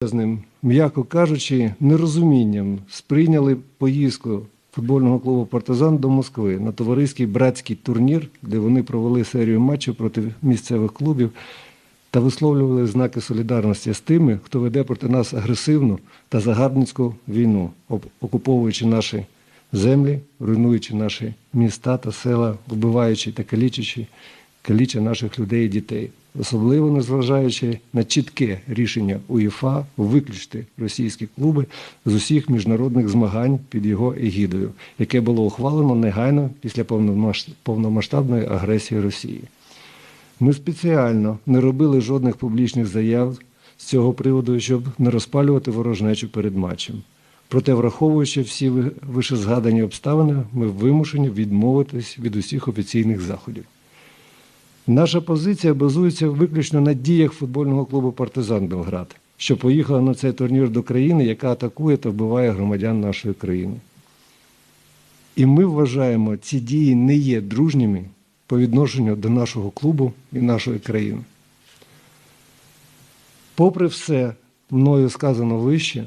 величезним, м'яко кажучи, нерозумінням сприйняли поїздку футбольного клубу Партизан до Москви на товариський братський турнір, де вони провели серію матчів проти місцевих клубів та висловлювали знаки солідарності з тими, хто веде проти нас агресивну та загарбницьку війну, окуповуючи наші землі, руйнуючи наші міста та села, вбиваючи та калічачи, каліча наших людей і дітей, особливо незважаючи на чітке рішення УЄФА виключити російські клуби з усіх міжнародних змагань під його егідою, яке було ухвалено негайно після повномасштабної агресії Росії. Ми спеціально не робили жодних публічних заяв з цього приводу, щоб не розпалювати ворожнечу перед матчем. Проте, враховуючи всі вишезгадані обставини, ми вимушені відмовитись від усіх офіційних заходів. Наша позиція базується виключно на діях футбольного клубу Партизан Белград, що поїхала на цей турнір до країни, яка атакує та вбиває громадян нашої країни. І ми вважаємо, ці дії не є дружніми по відношенню до нашого клубу і нашої країни. Попри все, мною сказано вище,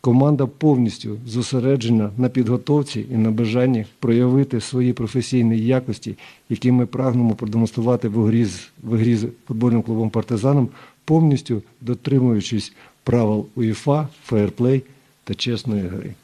команда повністю зосереджена на підготовці і на бажанні проявити свої професійні якості, які ми прагнемо продемонструвати в грі з, в грі з футбольним клубом Партизаном, повністю дотримуючись правил УЄФА, фейерплей та чесної гри.